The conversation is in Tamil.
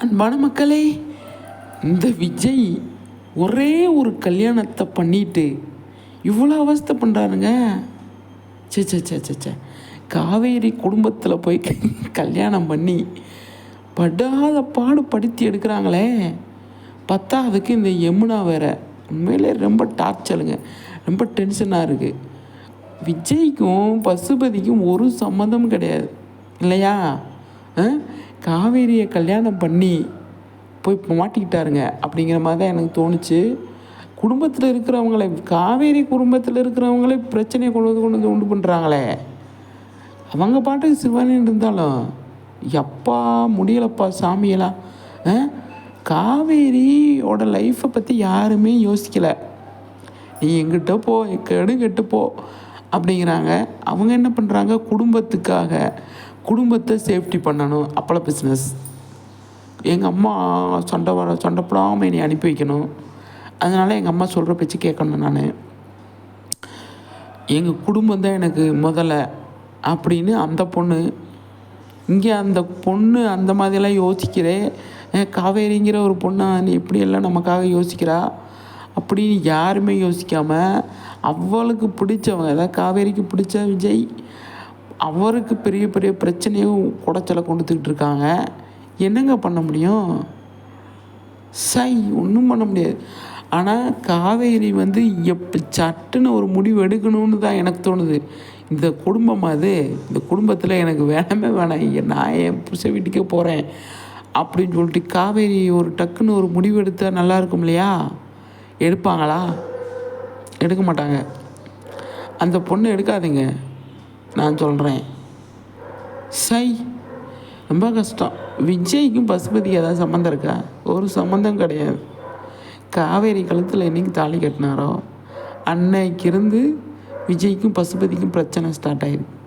அன்பான மக்களே இந்த விஜய் ஒரே ஒரு கல்யாணத்தை பண்ணிட்டு இவ்வளோ அவஸ்தை பண்ணுறாருங்க சே சே சே சே சே காவேரி குடும்பத்தில் போய் கல்யாணம் பண்ணி படாத பாடு படுத்தி எடுக்கிறாங்களே. பத்தாவதுக்கு இந்த யமுனா வேற. உண்மையிலே ரொம்ப டார்ச்சருங்க. ரொம்ப டென்ஷனாக இருக்குது விஜய்க்கும் பசுபதிக்கும் ஒரு சம்மந்தமும் கிடையாது. இல்லையா? ஆ? காவேரியை கல்யாணம் பண்ணி போய் மாட்டிக்கிட்டாருங்க அப்படிங்கிற மாதிரி தான் எனக்கு தோணுச்சு. குடும்பத்தில் இருக்கிறவங்களே காவேரி குடும்பத்தில் இருக்கிறவங்களே பிரச்சனையை கொண்டு வந்து கொண்டு வந்து உண்டு பண்ணுறாங்களே அவங்க பாட்டுக்கு சிவனேன்னு இருந்தாலும் எப்பா முடியலப்பா சாமியெல்லாம் ஆ? காவேரியோட லைஃப்பை பற்றி யாருமே யோசிக்கலை. நீ எங்கிட்ட போ கெடு கெட்டு போ அப்படிங்கிறாங்க. அவங்க என்ன பண்ணுறாங்க குடும்பத்துக்காக. குடும்பத்தை சேஃப்டி பண்ணணும். அப்பள பிஸ்னஸ் எங்கள் அம்மா சண்டை வர சண்டை போடாமல் என்னை அனுப்பி வைக்கணும். அதனால் எங்கள் அம்மா சொல்கிற பேச்சு கேட்கணும் நான். எங்கள் குடும்பம் தான் எனக்கு முதல்ல அப்படின்னு அந்த பொண்ணு இங்கே அந்த பொண்ணு அந்த மாதிரிலாம் யோசிக்கிறே. காவேரிங்கிற ஒரு பொண்ணை நீ எப்படியெல்லாம் நமக்காக யோசிக்கிறா? அப்படின்னு யாருமே யோசிக்காமல் அவளுக்கு பிடிச்சவங்க அதாவது காவேரிக்கு பிடிச்ச விஜய் அவருக்கு பெரிய பெரிய பிரச்சனையும் குடைச்சலை கொண்டுத்துக்கிட்டு இருக்காங்க. என்னங்க பண்ண முடியும்? சை ஒன்றும் பண்ண முடியாது. ஆனால் காவேரி வந்து எப்போ சட்டுன்னு ஒரு முடிவு எடுக்கணும்னு தான் எனக்கு தோணுது. இந்த குடும்பம் அது. இந்த குடும்பத்தில் எனக்கு வேணாமே வேணாம். நான் என் புருஷ வீட்டுக்கே போகிறேன் அப்படின்னு சொல்லிட்டு காவேரி ஒரு டக்குன்னு ஒரு முடிவு எடுத்தால் நல்லா இருக்கும் இல்லையா? எடுப்பாங்களா? எடுக்க மாட்டாங்க. அந்த பொண்ணு எடுக்காதீங்க. நான் சொல்கிறேன் சை ரொம்ப கஷ்டம். விஜய்க்கும் பசுபதிக்கு ஏதாவது சம்மந்தம் இருக்கா? ஒரு சம்மந்தம் கிடையாது. காவேரி கழுத்தில் என்னைக்கு தாலி கட்டினாரோ அன்னைக்கு இருந்து விஜய்க்கும் பசுபதிக்கும் பிரச்சனை ஸ்டார்ட் ஆயிருக்கு.